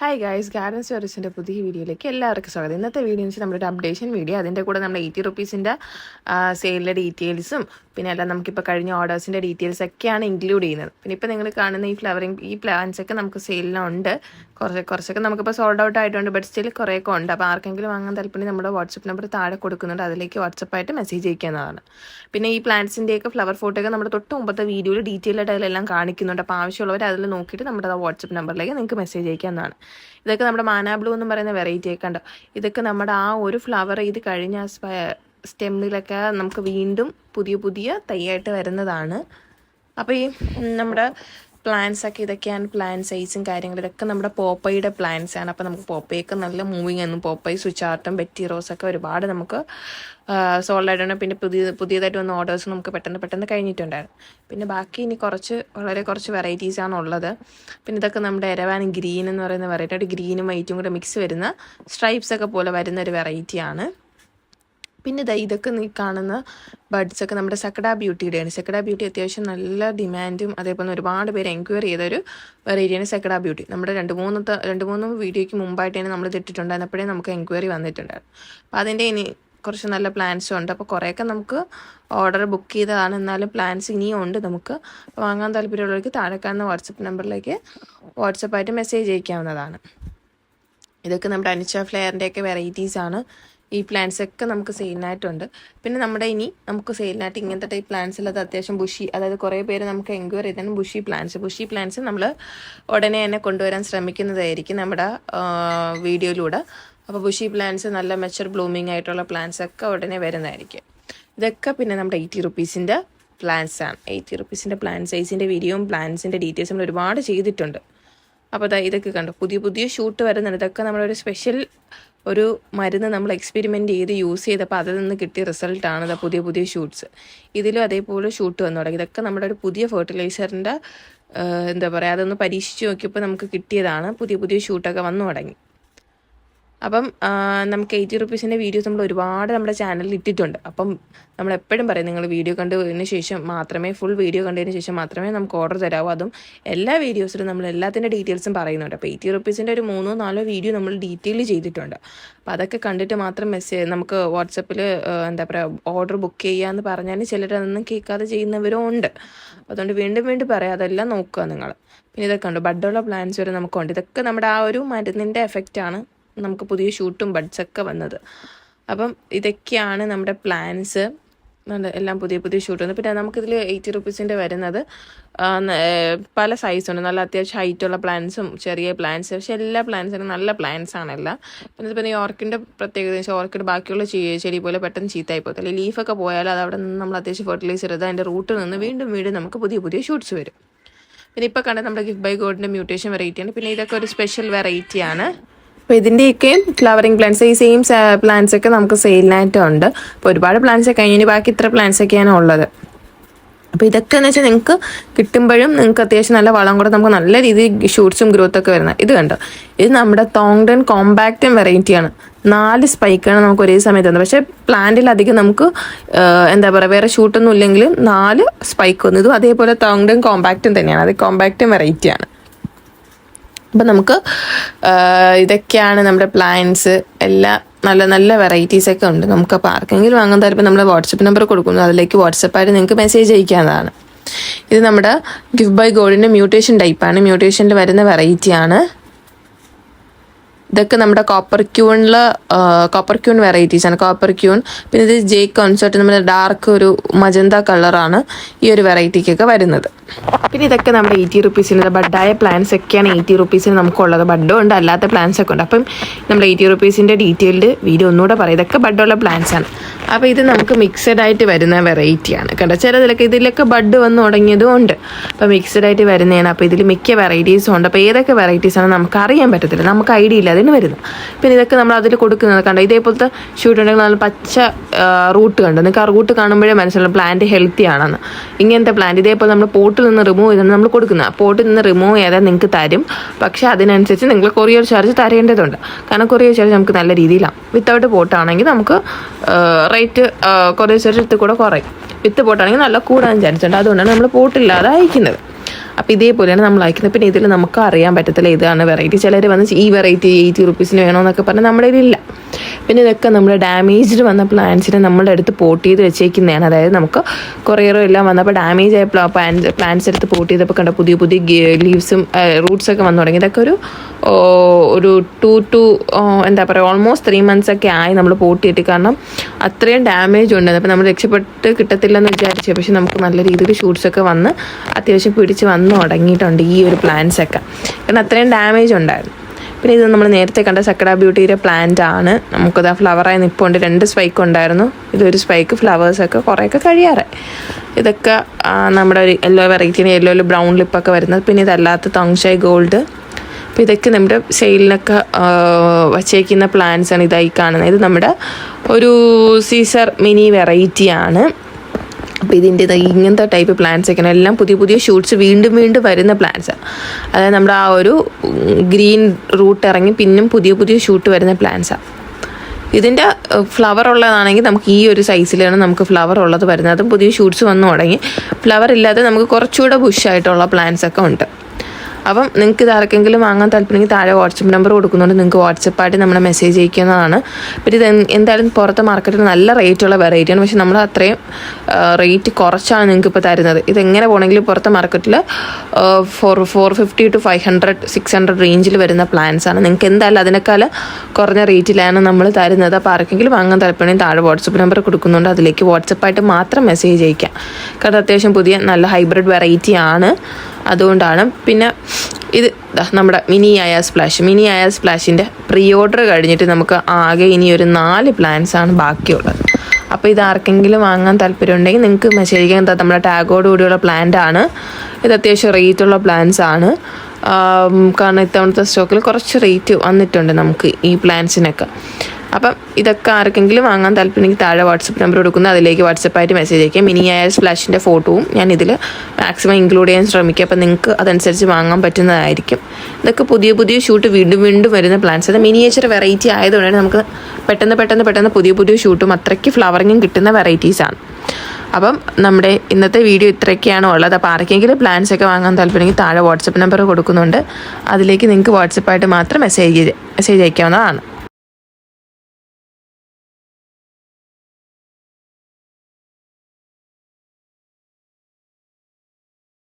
Hi guys garden സ്റ്റോറീസിന്റെ പുതിയ വീഡിയോയിലേക്ക് എല്ലാവർക്കും സ്വാഗതം. ഇന്നത്തെ വീഡിയോ വെച്ചാൽ നമ്മുടെ ഒരു അപ്ഡേഷൻ വീഡിയോ. അതിന്റെ കൂടെ നമ്മുടെ എയ്റ്റി റുപ്പീസിന്റെ സെയിലിന്റെ ഡീറ്റെയിൽസും പിന്നെ അല്ല നമുക്കിപ്പോൾ കഴിഞ്ഞ ഓർഡേഴ്സിന്റെ ഡീറ്റെയിൽസ് ഒക്കെയാണ് ഇൻക്ലൂഡ് ചെയ്യുന്നത്. പിന്നെ ഇപ്പോൾ നിങ്ങൾ കാണുന്ന ഈ ഫ്ലവറിങ് ഈ പ്ലാന്റ്സ് ഒക്കെ നമുക്ക് സെയിലിനുണ്ട് കുറച്ച് കുറച്ചൊക്കെ നമുക്കിപ്പോൾ സോൾഡ് ഔട്ട് ആയിട്ടുണ്ട് ബട്ട് സ്റ്റിൽ കുറേയൊക്കെ ഉണ്ട്. അപ്പോൾ ആർക്കെങ്കിലും വാങ്ങാൻ താല്പര്യം നമ്മുടെ വാട്സപ്പ് നമ്പർ താഴെ കൊടുക്കുന്നുണ്ട്. അതിലേക്ക് വാട്സപ്പായിട്ട് മെസ്സേജ് അയക്കാവുന്നതാണ്. പിന്നെ ഈ പ്ലാന്റ്സിന്റെയൊക്കെ ഫ്ലവർ ഫോട്ടോയൊക്കെ നമ്മുടെ തൊട്ട് മുമ്പത്തെ വീഡിയോയിൽ ഡീറ്റെയിൽ ആയിട്ട് അതിലെല്ലാം കാണിക്കുന്നുണ്ട്. അപ്പോൾ ആവശ്യമുള്ളവർ അതിൽ നോക്കിയിട്ട് നമ്മുടെ വാട്സപ്പ് നമ്പറിലേക്ക് നിങ്ങൾക്ക് മെസ്സേജ് അയക്കാവുന്നതാണ്. ഇതൊക്കെ നമ്മുടെ മാനാ ബ്ലൂ എന്ന് പറയുന്ന വെറൈറ്റി ഒക്കെ ഉണ്ടോ ഇതൊക്കെ നമ്മുടെ ആ ഒരു ഫ്ലവർ ഇത് കഴിഞ്ഞ സ്റ്റെമ്മിലൊക്കെ നമുക്ക് വീണ്ടും പുതിയ പുതിയ തൈയായിട്ട് വരുന്നതാണ്. അപ്പോൾ ഈ നമ്മുടെ പ്ലാന്റ്സ് ഒക്കെ ഇതൊക്കെയാണ് പ്ലാൻ സൈസും കാര്യങ്ങളും. ഇതൊക്കെ നമ്മുടെ പോപ്പയുടെ പ്ലാന്റ്സ് ആണ്. അപ്പോൾ നമുക്ക് പോപ്പയൊക്കെ നല്ല മൂവിങ് ആയിരുന്നു. പോപ്പൈ സ്വിച്ച് ആർട്ടും ബെറ്റി റോസ് ഒക്കെ ഒരുപാട് നമുക്ക് സോൾഡ് പിന്നെ പുതിയ പുതിയതായിട്ട് വന്ന ഓർഡേഴ്സ് നമുക്ക് പെട്ടെന്ന് പെട്ടെന്ന് കഴിഞ്ഞിട്ടുണ്ടായിരുന്നു. പിന്നെ ബാക്കി ഇനി കുറച്ച് വളരെ കുറച്ച് വെറൈറ്റീസ് ആണ് ഉള്ളത്. പിന്നെ ഇതൊക്കെ നമ്മുടെ എരവാൻ ഗ്രീൻ എന്ന് പറയുന്ന വെറൈറ്റി ഗ്രീനും വൈറ്റും കൂടെ മിക്സ് വരുന്ന സ്ട്രൈപ്സ് ഒക്കെ പോലെ വരുന്ന ഒരു വെറൈറ്റിയാണ് പിന്നെ ദാ ഇതൊക്കെ നീ കാണുന്ന ബഡ്സ് ഒക്കെ നമ്മുടെ സക്കഡ ബ്യൂട്ടിയുടെയാണ്. സക്കഡ ബ്യൂട്ടി അത്യാവശ്യം നല്ല ഡിമാൻഡും അതേപോലെ ഒരുപാട് പേര് എൻക്വയറി ചെയ്തൊരു വെറൈറ്റിയാണ് സക്കഡ ബ്യൂട്ടി. നമ്മുടെ രണ്ട് മൂന്നത്തെ രണ്ട് മൂന്ന് വീഡിയോയ്ക്ക് മുമ്പായിട്ട് തന്നെ നമ്മൾ ഇട്ടിട്ടുണ്ടായിരുന്നപ്പോഴേ നമുക്ക് എൻക്വയറി വന്നിട്ടുണ്ടായിരുന്നു. അപ്പോൾ അതിന്റെ ഇനി കുറച്ച് നല്ല പ്ലാൻസും ഉണ്ട്. അപ്പോൾ കുറേയൊക്കെ നമുക്ക് ഓർഡർ ബുക്ക് ചെയ്തതാണ്. എന്നാലും പ്ലാൻസ് ഇനിയും ഉണ്ട് നമുക്ക്. വാങ്ങാൻ താല്പര്യമുള്ളവർക്ക് താഴെ കാണുന്ന വാട്സപ്പ് നമ്പറിലേക്ക് വാട്സപ്പായിട്ട് മെസ്സേജ് അയക്കാവുന്നതാണ്. ഇതൊക്കെ നമ്മുടെ അനിച്ച ഫ്ലെയറിന്റെയൊക്കെ വെറൈറ്റീസാണ് ഈ പ്ലാന്റ്സ് ഒക്കെ നമുക്ക് സെയിലിനായിട്ടുണ്ട് പിന്നെ നമ്മുടെ ഇനി നമുക്ക് സെയിലിനായിട്ട് ഇങ്ങനത്തെ ടൈപ്പ് പ്ലാന്റ്സ് ഉള്ളത് അത്യാവശ്യം ബുഷി അതായത് കുറേ പേര് നമുക്ക് എൻക്വയറി ചെയ്താണ് ബുഷി പ്ലാന്റ്സ് ബുഷി പ്ലാന്റ്സ് നമ്മൾ ഉടനെ തന്നെ കൊണ്ടുവരാൻ ശ്രമിക്കുന്നതായിരിക്കും നമ്മുടെ വീഡിയോയിലൂടെ. അപ്പോൾ ബുഷി പ്ലാന്റ്സ് നല്ല മെച്ചർ ബ്ലൂമിംഗ് ആയിട്ടുള്ള പ്ലാന്റ്സ് ഒക്കെ ഉടനെ വരുന്നതായിരിക്കും. ഇതൊക്കെ പിന്നെ നമ്മുടെ എയ്റ്റി റുപ്പീസിന്റെ പ്ലാന്റ്സ് ആണ്. എയ്റ്റി റുപ്പീസിന്റെ പ്ലാൻ സൈസിന്റെ വീഡിയോയും പ്ലാന്റ്സിന്റെ ഡീറ്റെയിൽസ് നമ്മൾ ഒരുപാട് ചെയ്തിട്ടുണ്ട്. അപ്പോൾ ഇതൊക്കെ കണ്ടു. പുതിയ പുതിയ ഷൂട്ട് വരുന്നുണ്ട്. ഇതൊക്കെ നമ്മളൊരു സ്പെഷ്യൽ ഒരു മരുന്ന് നമ്മൾ എക്സ്പെരിമെന്റ് ചെയ്ത് യൂസ് ചെയ്തപ്പോൾ അതിൽ നിന്ന് കിട്ടിയ റിസൾട്ടാണ് പുതിയ പുതിയ ഷൂട്ട്സ് ഇതിലും അതേപോലെ ഷൂട്ട് വന്നു തുടങ്ങി. ഇതൊക്കെ നമ്മുടെ ഒരു പുതിയ ഫെർട്ടിലൈസറിന്റെ എന്താ പറയുക അതൊന്ന് പരീക്ഷിച്ച് നോക്കിയപ്പോൾ നമുക്ക് കിട്ടിയതാണ്. പുതിയ പുതിയ ഷൂട്ടൊക്കെ വന്നു തുടങ്ങി. അപ്പം നമുക്ക് എയ്റ്റി റുപ്പീസിന്റെ വീഡിയോസ് നമ്മൾ ഒരുപാട് നമ്മുടെ ചാനലിൽ ഇട്ടിട്ടുണ്ട്. അപ്പം നമ്മൾ എപ്പോഴും പറയും നിങ്ങൾ വീഡിയോ കണ്ടതിന് ശേഷം മാത്രമേ ഫുൾ വീഡിയോ കണ്ടതിന് ശേഷം മാത്രമേ നമുക്ക് ഓർഡർ തരാവൂ. അതും എല്ലാ വീഡിയോസിലും നമ്മൾ എല്ലാത്തിന്റെ ഡീറ്റെയിൽസും പറയുന്നുണ്ട്. അപ്പോൾ എയ്റ്റി റുപ്പീസിന്റെ ഒരു മൂന്നോ നാലോ വീഡിയോ നമ്മൾ ഡീറ്റെയിൽ ചെയ്തിട്ടുണ്ട്. അപ്പോൾ അതൊക്കെ കണ്ടിട്ട് മാത്രം മെസ്സേജ് നമുക്ക് വാട്സപ്പിൽ എന്താ പറയുക ഓർഡർ ബുക്ക് ചെയ്യാമെന്ന് പറഞ്ഞാൽ ചിലരതൊന്നും കേൾക്കാതെ ചെയ്യുന്നവരും ഉണ്ട് അതുകൊണ്ട് വീണ്ടും വീണ്ടും പറയാം അതെല്ലാം നോക്കുക നിങ്ങൾ. പിന്നെ ഇതൊക്കെ ഉണ്ട് ബഡുള്ള പ്ലാൻസ് വരെ നമുക്കുണ്ട് ഇതൊക്കെ നമ്മുടെ ആ ഒരു മരുന്നിന്റെ എഫക്റ്റാണ് നമുക്ക് പുതിയ ഷൂട്ടും ബഡ്സൊക്കെ വന്നത്. അപ്പം ഇതൊക്കെയാണ് നമ്മുടെ പ്ലാൻസ്. എല്ലാം പുതിയ പുതിയ ഷൂട്ട് വന്നു. പിന്നെ നമുക്കിതിൽ എയ്റ്റി റുപ്പീസിന്റെ വരുന്നത്. പല സൈസുണ്ട്. നല്ല അത്യാവശ്യം ഹൈറ്റുള്ള പ്ലാൻസും ചെറിയ പ്ലാൻസ്. പക്ഷേ എല്ലാ പ്ലാൻസിനും നല്ല ആണ് എല്ലാം. പിന്നെ പിന്നെ ഓർക്കിഡിന്റെ പ്രത്യേകത വെച്ചാൽ ഓർക്കിഡ് ബാക്കിയുള്ള ചെടി പോലെ പെട്ടെന്ന് ചീത്തയായി പോകത്തില്ല ലീഫൊക്കെ പോയാൽ അത് അവിടെ നിന്ന് നമ്മൾ അത്യാവശ്യം ഫെർട്ടിലൈസർ ചെയ്ത് അതിന്റെ റൂട്ടിൽ നിന്ന് വീണ്ടും വീണ്ടും നമുക്ക് പുതിയ പുതിയ ഷൂട്ട്സ് വരും. പിന്നെ ഇപ്പോൾ കണ്ട നമ്മുടെ ഗിഫ്റ്റ് ബൈ ഗോഡിന്റെ മ്യൂട്ടേഷൻ വെറൈറ്റിയാണ്. പിന്നെ ഇതൊക്കെ ഒരു സ്പെഷ്യൽ വെറൈറ്റിയാണ്. അപ്പോൾ ഇതിന്റെയൊക്കെ ഫ്ലവറിങ് പ്ലാന്റ്സ് ഈ സെയിം പ്ലാന്റ്സ് ഒക്കെ നമുക്ക് സെയിലിനായിട്ടുണ്ട് അപ്പോൾ ഒരുപാട് പ്ലാന്റ്സ് ഒക്കെ കഴിഞ്ഞ് ബാക്കി ഇത്ര പ്ലാന്റ്സ് ഒക്കെയാണ് ഉള്ളത്. അപ്പോൾ ഇതൊക്കെ എന്ന് വെച്ചാൽ നിങ്ങൾക്ക് കിട്ടുമ്പോഴും നിങ്ങൾക്ക് അത്യാവശ്യം നല്ല വളം കൂടെ നമുക്ക് നല്ല രീതിയിൽ ഷൂട്ട്സും ഗ്രോത്തൊക്കെ വരുന്നത് ഇത് കണ്ടോ? ഇത് നമ്മുടെ തോങ്ടൺ കോമ്പാക്റ്റും വെറൈറ്റിയാണ് നാല് സ്പൈക്കാണ് നമുക്ക് ഒരേ സമയത്ത് വന്നത് പക്ഷേ പ്ലാന്റിലധികം നമുക്ക് ആ, എന്താ പറയുക വേറെ ഷൂട്ടൊന്നും ഇല്ലെങ്കിലും നാല് സ്പൈക്ക് വന്നു. ഇതും അതേപോലെ തോങ്ടൺ കോമ്പാക്റ്റും തന്നെയാണ്. അത് കോമ്പാക്റ്റും വെറൈറ്റിയാണ് അപ്പം നമുക്ക് ഇതൊക്കെയാണ് നമ്മുടെ പ്ലാൻസ് എല്ലാ നല്ല നല്ല വെറൈറ്റീസ് ഒക്കെ ഉണ്ട്. നമുക്ക് അപ്പോൾ ആർക്കെങ്കിലും വാങ്ങാൻ താല്പര്യം നമ്മൾ വാട്സപ്പ് നമ്പർ കൊടുക്കുന്നു. അതിലേക്ക് വാട്സപ്പായിട്ട് നിങ്ങൾക്ക് മെസ്സേജ് അയക്കാവുന്നതാണ്. ഇത് നമ്മുടെ ഗിഫ്റ്റ് ബൈ ഗോൾഡിന്റെ മ്യൂട്ടേഷൻ ടൈപ്പാണ് മ്യൂട്ടേഷനിൽ വരുന്ന വെറൈറ്റിയാണ് ഇതൊക്കെ നമ്മുടെ കോപ്പർ ക്യൂണിൽ കോപ്പർ ക്യൂൺ വെറൈറ്റീസ് ആണ്. കോപ്പർ ക്യൂൺ പിന്നെ ഇത് ജേ കോൺസെർട്ട് നമ്മുടെ ഡാർക്ക് ഒരു മജന്ത കളറാണ് ഈ ഒരു വെറൈറ്റിക്കൊക്കെ വരുന്നത്. പിന്നെ ഇതൊക്കെ നമ്മുടെ എയ്റ്റി റുപ്പീസിന് ബഡായ പ്ലാൻസ് ഒക്കെയാണ്. എയ്റ്റി റുപ്പീസിന് നമുക്കുള്ളത് ബഡും ഉണ്ട് അല്ലാത്ത പ്ലാൻസ് ഒക്കെ ഉണ്ട്. അപ്പം നമ്മൾ എയ്റ്റി റുപ്പീസിന്റെ ഡീറ്റെയിൽഡ് വീഡിയോ ഒന്നുകൂടെ പറയാം. ഇതൊക്കെ ബഡുള്ള പ്ലാൻസ് ആണ്. അപ്പോൾ ഇത് നമുക്ക് മിക്സഡ് ആയിട്ട് വരുന്ന വെറൈറ്റിയാണ് കണ്ടോ? ചിലതിലൊക്കെ ഇതിലൊക്കെ ബഡ് വന്ന് തുടങ്ങിയതും ഉണ്ട്. അപ്പോൾ മിക്സഡ് ആയിട്ട് വരുന്നതാണ്. അപ്പോൾ ഇതിൽ മിക്ക വെറൈറ്റീസും ഉണ്ട്. അപ്പോൾ ഏതൊക്കെ വെറൈറ്റീസ് ആണ് നമുക്ക് അറിയാൻ പറ്റത്തില്ല. നമുക്ക് ഐഡിയ ഇല്ല. അതിന് വരുന്നത് പിന്നെ ഇതൊക്കെ നമ്മൾ അതിൽ കൊടുക്കുന്നത് കണ്ടോ? ഇതേപോലത്തെ ഷൂട്ട് ഉണ്ടെങ്കിൽ നല്ല പച്ച റൂട്ട് കണ്ടോ? നിങ്ങൾക്ക് ആ റൂട്ട് കാണുമ്പോഴേ മനസ്സിലാവും പ്ലാന്റ് ഹെൽത്തി ആണെന്ന്. ഇങ്ങനത്തെ പ്ലാന്റ് ഇതേപോലെ നമ്മൾ പോട്ടിൽ നിന്ന് റിമൂവ് ചെയ്താണ് നമ്മൾ കൊടുക്കുന്നത്. പോട്ടിൽ നിന്ന് റിമൂവ് ചെയ്താൽ നിങ്ങൾക്ക് തരും. പക്ഷേ അതിനനുസരിച്ച് നിങ്ങൾ കൊറിയർ ചാർജ് തരേണ്ടതുണ്ട്. കാരണം കൊറിയർ ചാർജ് നമുക്ക് നല്ല രീതിയിലാണ് വിത്തൗട്ട് പോട്ടാണെങ്കിൽ നമുക്ക് റേറ്റ് കൊറിയർ ചാർജ് ഇത്തിരി കൂടെ കുറയും. വിത്ത് പോട്ടാണെങ്കിൽ നല്ല കൂടാൻ ചാൻസ് ഉണ്ട് അതുകൊണ്ടാണ് നമ്മൾ പോട്ടില്ലാതെ അയക്കുന്നത് അപ്പോൾ ഇതേപോലെയാണ് നമ്മൾ അയക്കുന്നത്. പിന്നെ ഇതിൽ നമുക്ക് അറിയാൻ പറ്റത്തില്ല ഇതാണ് വെറൈറ്റി ചിലർ വന്ന് ഈ വെറൈറ്റി എയ്റ്റി റുപ്പീസിന് വേണമെന്നൊക്കെ പറഞ്ഞാൽ നമ്മുടെ കയ്യിലില്ല. പിന്നെ ഇതൊക്കെ നമ്മൾ ഡാമേജ്ഡ് വന്ന പ്ലാന്റ്സിനെ നമ്മളുടെ അടുത്ത് പോട്ട് ചെയ്ത് വെച്ചേക്കുന്നതാണ്. അതായത് നമുക്ക് കൊറിയറോ എല്ലാം വന്നപ്പോൾ ഡാമേജ് ആയ പ്ലാന്റ് പ്ലാന്റ്സ് എടുത്ത് പോട്ട് ചെയ്തപ്പോൾ കണ്ട പുതിയ പുതിയ ലീവ്സും റൂട്ട്സ് ഒക്കെ വന്നു തുടങ്ങി. ഇതൊക്കെ ഒരു ഒരു ടു ടു എന്താ പറയുക ഓൾമോസ്റ്റ് ത്രീ മന്ത്സ് ഒക്കെ ആയി നമ്മൾ പോട്ട് ചെയ്തിട്ട്. കാരണം അത്രയും ഡാമേജ് ഉണ്ട്. അപ്പോൾ നമ്മൾ രക്ഷപ്പെട്ട് കിട്ടത്തില്ലെന്ന് വിചാരിച്ചു. പക്ഷെ നമുക്ക് നല്ല രീതിയിൽ ഷൂട്ട്സ് ഒക്കെ വന്ന് അത്യാവശ്യം പിടിച്ച് വന്ന് തുടങ്ങിയിട്ടുണ്ട് ഈ ഒരു പ്ലാന്റ്സ് ഒക്കെ. കാരണം അത്രയും ഡാമേജ് ഉണ്ടായിരുന്നു. പിന്നെ ഇത് നമ്മൾ നേരത്തെ കണ്ട സക്കട ബ്യൂട്ടിയുടെ പ്ലാന്റ് ആണ്. നമുക്കത് ആ ഫ്ലവറായി നിൽപ്പുണ്ട് രണ്ട് സ്പൈക്ക് ഉണ്ടായിരുന്നു. ഇതൊരു സ്പൈക്ക് ഫ്ലവേഴ്സൊക്കെ കുറേയൊക്കെ കഴിയാറായി. ഇതൊക്കെ നമ്മുടെ ഒരു യെല്ലോ വെറൈറ്റിന് യെല്ലോയിൽ ബ്രൗൺ ലിപ്പൊക്കെ വരുന്നത്. പിന്നെ ഇതല്ലാത്ത തങ്ഷായ് ഗോൾഡ് അപ്പോൾ ഇതൊക്കെ നമ്മുടെ സെയിലിനൊക്കെ വച്ചേക്കുന്ന പ്ലാന്റ്സാണ് ഇതായി കാണുന്നത്. ഇത് നമ്മുടെ ഒരു സീസർ മിനി വെറൈറ്റി ആണ്. അപ്പോൾ ഇതിന്റെ ഇങ്ങനത്തെ ടൈപ്പ് പ്ലാന്റ്സ് ഒക്കെയാണ് എല്ലാം പുതിയ പുതിയ ഷൂട്ട്സ് വീണ്ടും വീണ്ടും വരുന്ന പ്ലാന്റ്സ് അതായത് നമ്മുടെ ആ ഒരു ഗ്രീൻ റൂട്ട് ഇറങ്ങി പിന്നും പുതിയ പുതിയ ഷൂട്ട് വരുന്ന പ്ലാന്റ്സാണ് ഇതിന്റെ ഫ്ലവർ ഉള്ളതാണെങ്കിൽ നമുക്ക് ഈ ഒരു സൈസിലാണ് നമുക്ക് ഫ്ലവർ ഉള്ളത് വരുന്നത്. അതും പുതിയ ഷൂട്ട്സ് വന്നു തുടങ്ങി. ഫ്ലവർ ഇല്ലാതെ നമുക്ക് കുറച്ചുകൂടെ ബുഷായിട്ടുള്ള പ്ലാന്റ്സ് ഒക്കെ ഉണ്ട്. അപ്പം നിങ്ങൾക്ക് ഇത് ആർക്കെങ്കിലും വാങ്ങാൻ താല്പര്യമെങ്കിൽ താഴെ വാട്സപ്പ് നമ്പർ കൊടുക്കുന്നുണ്ട്. നിങ്ങൾക്ക് വാട്സപ്പായിട്ട് നമ്മളെ മെസ്സേജ് അയക്കുന്നതാണ് പിന്നെ ഇത് എന്തായാലും പുറത്തെ മാർക്കറ്റിൽ നല്ല റേറ്റുള്ള വെറൈറ്റിയാണ് പക്ഷെ നമ്മൾ അത്രയും റേറ്റ് കുറച്ചാണ് നിങ്ങൾക്ക് ഇപ്പോൾ തരുന്നത്. ഇതെങ്ങനെ പോകണമെങ്കിലും പുറത്തെ മാർക്കറ്റിൽ four four fifty two five hundred six hundred റേഞ്ചിൽ വരുന്ന പ്ലാൻസ് ആണ്. നിങ്ങൾക്ക് എന്തായാലും അതിനേക്കാൾ കുറഞ്ഞ റേറ്റിലാണ് നമ്മൾ തരുന്നത്. അപ്പോൾ ആർക്കെങ്കിലും വാങ്ങാൻ താല്പര്യം താഴെ വാട്സപ്പ് നമ്പർ കൊടുക്കുന്നുണ്ട്. അതിലേക്ക് വാട്സപ്പായിട്ട് മാത്രം മെസ്സേജ് അയക്കാം കാരണം അത്യാവശ്യം പുതിയ നല്ല ഹൈബ്രിഡ് വെറൈറ്റി ആണ്. അതുകൊണ്ടാണ്. പിന്നെ ഇത് നമ്മുടെ മിനി ആയ സ്പ്ലാഷ്. മിനി ആയ സ്പ്ലാഷിന്റെ പ്രീ ഓർഡർ കഴിഞ്ഞിട്ട് നമുക്ക് ആകെ ഇനി ഒരു നാല് പ്ലാൻസ് ആണ് ബാക്കിയുള്ളത്. അപ്പോൾ ഇത് ആർക്കെങ്കിലും വാങ്ങാൻ താല്പര്യം ഉണ്ടെങ്കിൽ നിങ്ങൾക്ക് മെസ്സേജ് ചെയ്യാൻ നമ്മുടെ ടാഗോട് കൂടിയുള്ള പ്ലാന്റ് ആണ്. ഇത് അത്യാവശ്യം റേറ്റുള്ള പ്ലാൻസ് ആണ്. കാരണം ഇത്തവണത്തെ സ്റ്റോക്കിൽ കുറച്ച് റേറ്റ് വന്നിട്ടുണ്ട് നമുക്ക് ഈ പ്ലാൻസിനൊക്കെ അപ്പം ഇതൊക്കെ ആർക്കെങ്കിലും വാങ്ങാൻ താല്പര്യമെങ്കിൽ താഴെ വാട്സപ്പ് നമ്പർ കൊടുക്കുന്നത് അതിലേക്ക് വാട്സപ്പായിട്ട് മെസ്സേജ് അയക്കാം മിനി ആയ സ്പ്ലാഷിന്റെ ഫോട്ടോവും ഞാൻ ഇതിൽ മാക്സിമം ഇൻക്ലൂഡ് ചെയ്യാൻ ശ്രമിക്കുക അപ്പം നിങ്ങൾക്ക് അതനുസരിച്ച് വാങ്ങാൻ പറ്റുന്നതായിരിക്കും. ഇതൊക്കെ പുതിയ പുതിയ ഷൂട്ട് വീണ്ടും വീണ്ടും വരുന്ന പ്ലാൻസ് അത് മിനിയേച്ചർ വെറൈറ്റി ആയതുകൊണ്ടാണ് നമുക്ക് പെട്ടെന്ന് പെട്ടെന്ന് പെട്ടെന്ന് പുതിയ പുതിയ ഷൂട്ടും അത്രയ്ക്ക് ഫ്ലവറിങ്ങും കിട്ടുന്ന വെറൈറ്റീസാണ് അപ്പം നമ്മുടെ ഇന്നത്തെ വീഡിയോ ഇത്രയൊക്കെയാണ് ഉള്ളത്. അപ്പോൾ ആർക്കെങ്കിലും പ്ലാൻസ് ഒക്കെ വാങ്ങാൻ താല്പര്യമെങ്കിൽ താഴെ വാട്സപ്പ് നമ്പർ കൊടുക്കുന്നുണ്ട്. അതിലേക്ക് നിങ്ങൾക്ക് വാട്സപ്പായിട്ട് മാത്രം മെസ്സേജ് മെസ്സേജ് അയക്കാവുന്നതാണ്